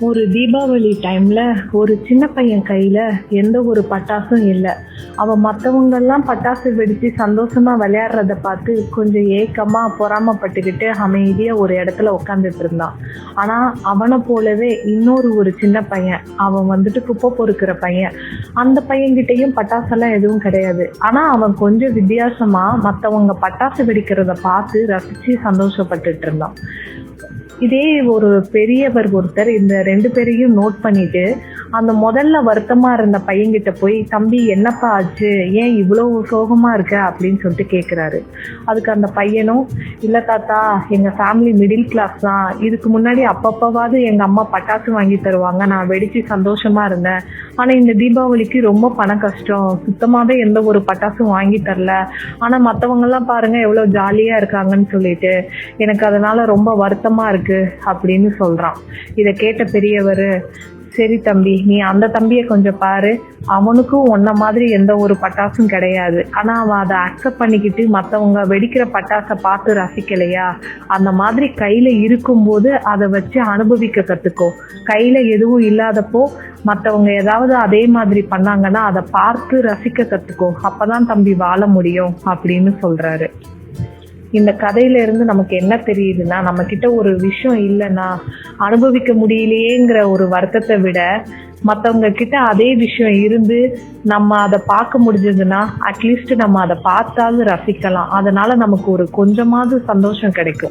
ஒரு தீபாவளி டைம்ல ஒரு சின்ன பையன் கையில எந்த ஒரு பட்டாசும் இல்லை. அவன் மற்றவங்கெல்லாம் பட்டாசு வெடிச்சு சந்தோஷமா விளையாடுறத பார்த்து கொஞ்சம் ஏக்கமா பொறாமப்பட்டுக்கிட்டு அமைதியா ஒரு இடத்துல உட்காந்துட்டு இருந்தான். ஆனா அவனை போலவே இன்னொரு ஒரு சின்ன பையன் அவன் வந்துட்டு குப்பை பொறுக்கிற பையன். அந்த பையன்கிட்டையும் பட்டாசெல்லாம் எதுவும் கிடையாது. ஆனா அவன் கொஞ்சம் வித்தியாசமா மற்றவங்க பட்டாசு வெடிக்கிறத பார்த்து ரசிச்சு சந்தோஷப்பட்டுட்டு இருந்தான். இதே ஒரு பெரியவர் ஒருத்தர் இந்த ரெண்டு பேரையும் நோட் பண்ணிட்டு அந்த முதல்ல வருத்தமா இருந்த பையன்கிட்ட போய் தம்பி என்னப்பா ஆச்சு? ஏன் இவ்வளவு சோகமா இருக்க? அப்படின்னு சொல்லிட்டு கேட்குறாரு அதுக்கு அந்த பையனும் இல்லை தாத்தா எங்கள் ஃபேமிலி மிடில் கிளாஸ் தான். இதுக்கு முன்னாடி அப்பப்பவாவது எங்கள் அம்மா பட்டாசு வாங்கி தருவாங்க. நான் வெடிச்சு சந்தோஷமா இருந்தேன். ஆனால் இந்த தீபாவளிக்கு ரொம்ப பண கஷ்டம். சுத்தமாகவே எந்த ஒரு பட்டாசும் வாங்கி தரல. ஆனால் மற்றவங்கெல்லாம் பாருங்கள் பாருங்க ஜாலியாக இருக்காங்கன்னு சொல்லிட்டு எனக்கு அதனால ரொம்ப வருத்தமாக இருக்கு. அப்படின்னு சொல்கிறான் இதை கேட்ட பெரியவர் சரி தம்பி நீ அந்த தம்பியை கொஞ்சம் பாரு. அவனுக்கும் உன்ன மாதிரி எந்த ஒரு பட்டாசும் கிடையாது. ஆனா அவன் அதை அக்செப்ட் பண்ணிக்கிட்டு மற்றவங்க வெடிக்கிற பட்டாசை பார்த்து ரசிக்கலையா? அந்த மாதிரி கையில இருக்கும்போது அதை வச்சு அனுபவிக்க கத்துக்கோ. கையில எதுவும் இல்லாதப்போ மற்றவங்க ஏதாவது அதே மாதிரி பண்ணாங்கன்னா அதை பார்த்து ரசிக்க கத்துக்கோ. அப்பதான் தம்பி வாழ முடியும் அப்படின்னு சொல்றாரு. இந்த கதையில இருந்து நமக்கு என்ன தெரியுதுன்னா நம்ம கிட்ட ஒரு விஷயம் இல்லைன்னா அனுபவிக்க முடியலையேங்கிற ஒரு வருத்தத்தை விட மற்றவங்க கிட்ட அதே விஷயம் இருந்து நம்ம அதை பார்க்க முடிஞ்சதுன்னா அட்லீஸ்ட் நம்ம அதை பார்த்தாலும் ரசிக்கலாம். அதனால நமக்கு ஒரு கொஞ்சமாவது சந்தோஷம் கிடைக்கும்.